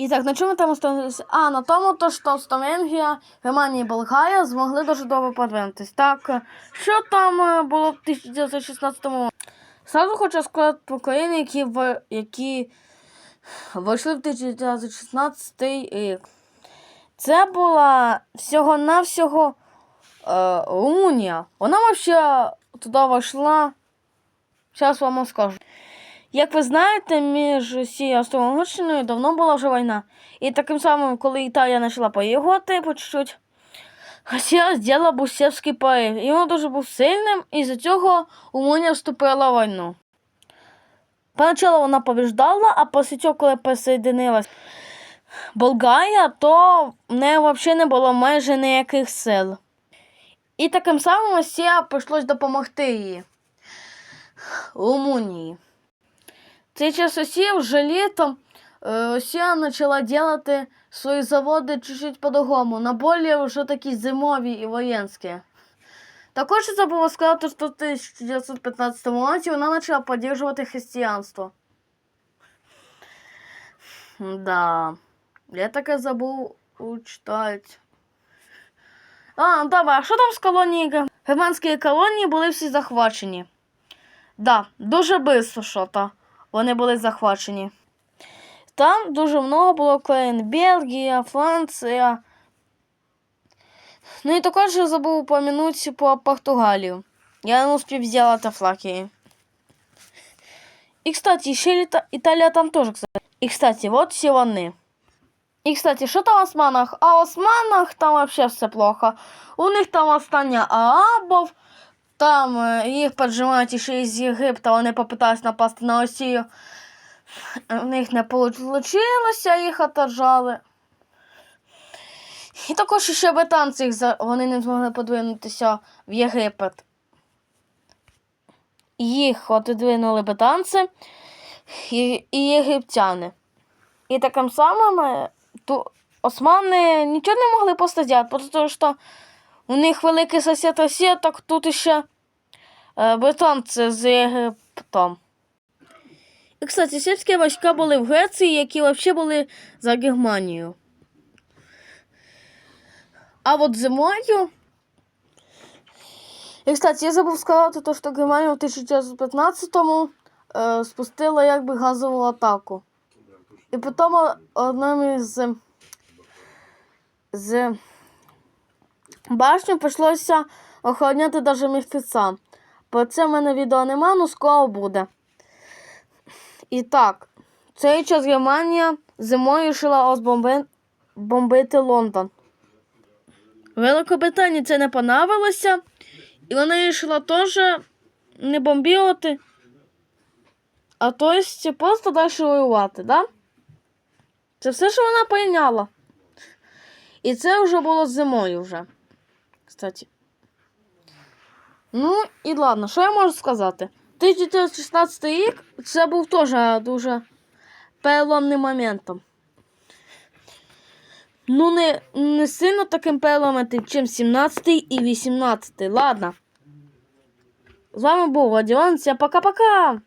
І так, на чому там остановилися? А, на тому, то, що Стовенгія, Германія і Болгарія змогли дуже добре подвинутись. Так, що там е, було в 1916 році? Сразу хочу сказати про країни, які, в, які вийшли в 1916 рік. Це була всього-навсього е, Румунія. Вона взагалі туди вийшла. Зараз вам скажу. Як ви знаєте, між Росією і Австро-Угорщиною давно була вже війна. І таким самим, коли Італія почала поїгати по чуть-чуть, Росія зробила Бусєвський порив. І він дуже був сильним, і за цього Румунія вступила в війну. Поначалу вона побіждала, а після цього, коли присоединилась Болгарія, то в неї взагалі не було майже ніяких сил. І таким самим Росія прийшлось допомогти їй. Румунії. Цей Росія вже літом Росія почала робити свої заводи чуть-чуть по-другому, на більш вже такі зимові і воєнські. Також я забула сказати, що в 1915 році вона почала підтримувати християнство. Да. Я таке забув читати. А, добре, а що там з колонії? Германські колонії були всі захвачені. Да, дуже швидко що то вони були захвачені. Там дуже много було країн. Бельгія, Франція. Ну і також я забув упомянути про Португалію. Я не успів взяти флаки. І, кстати, ще Літа... Італія там теж, кстати. І, кстати, вот всі вони. І, кстати, що там в Османах? А в Османах там вообще все плохо. У них там остання арабов, там е, їх поджимають ще із Єгипта, вони попитались напасти на Росію. В них не вийшло, їх отожали. І також ще британці їх вони не змогли подвинутися в Єгипет. Їх отодвинули британці і, єгиптяни. І таким самим е, османи нічого не могли постати, тому що у них великий сосед Росія, так тут ще британці з Єгиптом. І, кстати, сільські війська були в Греції, які взагалі були за Германію. А от зимою. І, кстати, я забув сказати, то, що Германія в 1915-му е, спустила якби газову атаку. І потім одним із з башню прийшлося охороняти навіть мертвеця. Про це в мене відео нема, ну скоро буде. І так, цей час Германія зимою вирішила бомбити Лондон. Великобританії це не понравилося, і вона вирішила теж не бомбувати, а то просто далі воювати, да? Це все, що вона прийняла. І це вже було зимою вже. Кстати. Ну, і ладно, що я можу сказати? 1916 рік це був теж дуже переломним моментом. Ну, не, не сильно таким переломним, чим 17 і 18. Ладно. З вами був Родіон. Всім пока-пока!